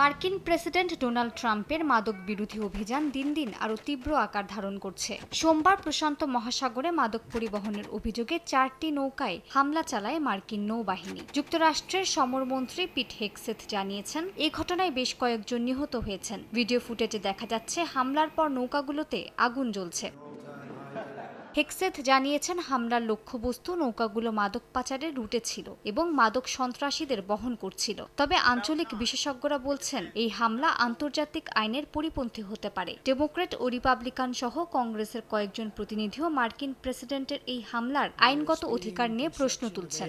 মার্কিন president Donald ট্রাম্পের মাদক বিরোধী অভিযান দিন দিন আরও তীব্র আকার ধারণ করছে। সোমবার প্রশান্ত মহাসাগরে মাদক পরিবহনের অভিযোগে চারটি নৌকায় হামলা চালায় মার্কিন নৌবাহিনী। যুক্তরাষ্ট্রের সমরমন্ত্রী পিট হেক্সেথ জানিয়েছেন এই ঘটনায় বেশ কয়েকজন নিহত হয়েছেন। ভিডিও ফুটেজে দেখা যাচ্ছে, হামলার পর নৌকাগুলোতে আগুন জ্বলছে। হেক্সেথ জানিয়েছেন, হামলার লক্ষ্যবস্তু নৌকাগুলো মাদক পাচারের রুটে ছিল এবং মাদক সন্ত্রাসীদের বহন করছিল। তবে আঞ্চলিক বিশেষজ্ঞরা বলছেন, এই হামলা আন্তর্জাতিক আইনের পরিপন্থী হতে পারে। ডেমোক্রেট ও রিপাবলিকান সহ কংগ্রেসের কয়েকজন প্রতিনিধিও মার্কিন প্রেসিডেন্টের এই হামলার আইনগত অধিকার নিয়ে প্রশ্ন তুলছেন।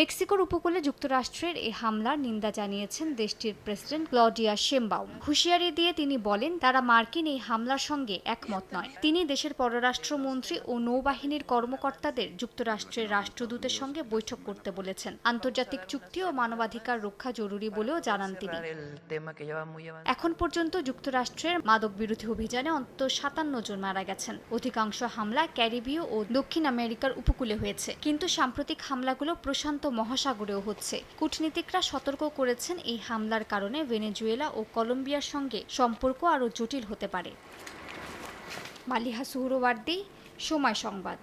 মেক্সিকোর উপকূলে যুক্তরাষ্ট্রের এই হামলার নিন্দা জানিয়েছেন দেশটির প্রেসিডেন্ট ক্লডিয়া শেমবাউম। হুঁশিয়ারি দিয়ে তিনি বলেন, তারা মার্কিন এই হামলার সঙ্গে একমত নয়। তিনি দেশের পররাষ্ট্রমন্ত্রী ও নৌবাহিনীর কর্মকর্তাদের যুক্তরাষ্ট্রের রাষ্ট্রদূতের সঙ্গে বৈঠক করতে বলেছেন। আন্তর্জাতিক চুক্তি ও মানবাধিকার রক্ষা জরুরি বলেও জানান তিনি. এখন পর্যন্ত যুক্তরাষ্ট্রের মাদক বিরোধী অভিযানে অন্তত সাতান্ন জন মারা গেছেন। অধিকাংশ হামলা ক্যারিবীয় ও দক্ষিণ আমেরিকার উপকূলে হয়েছে। কিন্তু সাম্প্রতিক হামলাগুলো প্রশান্ত মহাসাগরেও হচ্ছে। কূটনীতিকরা সতর্ক করেছেন এই হামলার কারণে ভেনেজুয়েলা ও কলম্বিয়ার সঙ্গে সম্পর্ক আরও জটিল হতে পারে। মালিহা সুহরওয়ার্দী সময় সংবাদ।